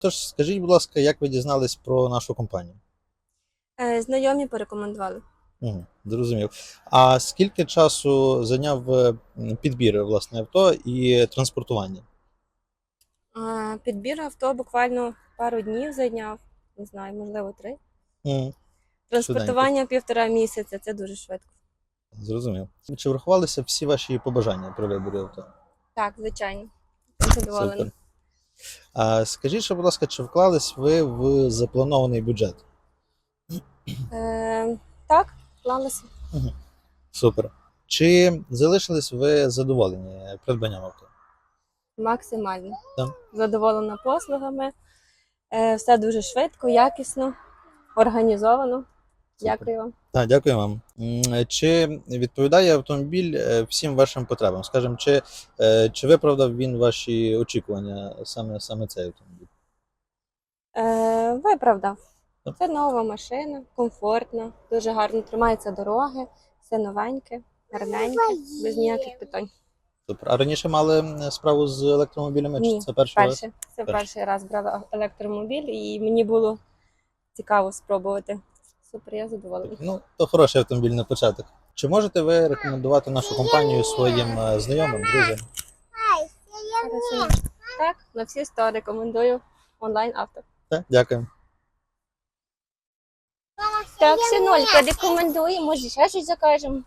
Тож скажіть, будь ласка, як ви дізнались про нашу компанію? Е, Знайомі порекомендували. Угу, зрозумів. А скільки часу зайняв е, підбір власне авто і транспортування? А, Підбір авто буквально пару днів зайняв, не знаю, можливо, три. М, Транспортування півтора місяця це дуже швидко. Зрозумів. Чи врахувалися всі ваші побажання при виборі авто? Так, звичайно. Задоволена. Скажіть, ще, будь ласка, чи вклались ви в запланований бюджет? Е, так, вклалася. Супер. Чи залишились ви задоволені придбанням авто? Максимально. Так. Задоволена послугами. Е, все дуже швидко, якісно, організовано. Дякую вам. Так, дякую вам. Чи відповідає автомобіль е, всім вашим потребам? Скажімо, чи, е, чи виправдав він ваші очікування саме, саме цей автомобіль? Е, виправдав. Це нова машина, комфортна, дуже гарно тримається дороги, все новеньке, гарненьке, без ніяких питань. Супер. А раніше мали справу з електромобілями? Ні, чи це перший раз? Перше, це перший раз брала електромобіль, і мені було цікаво спробувати. Супер, я задоволена. Ну, то хороший автомобіль на початок. Чи можете ви рекомендувати нашу компанію своїм е, знайомим, друзям? Хорошо. Так, на всі 100 рекомендую онлайн авто. Так, дякую. Так, синолька, рекомендуємо, може ще щось закажемо.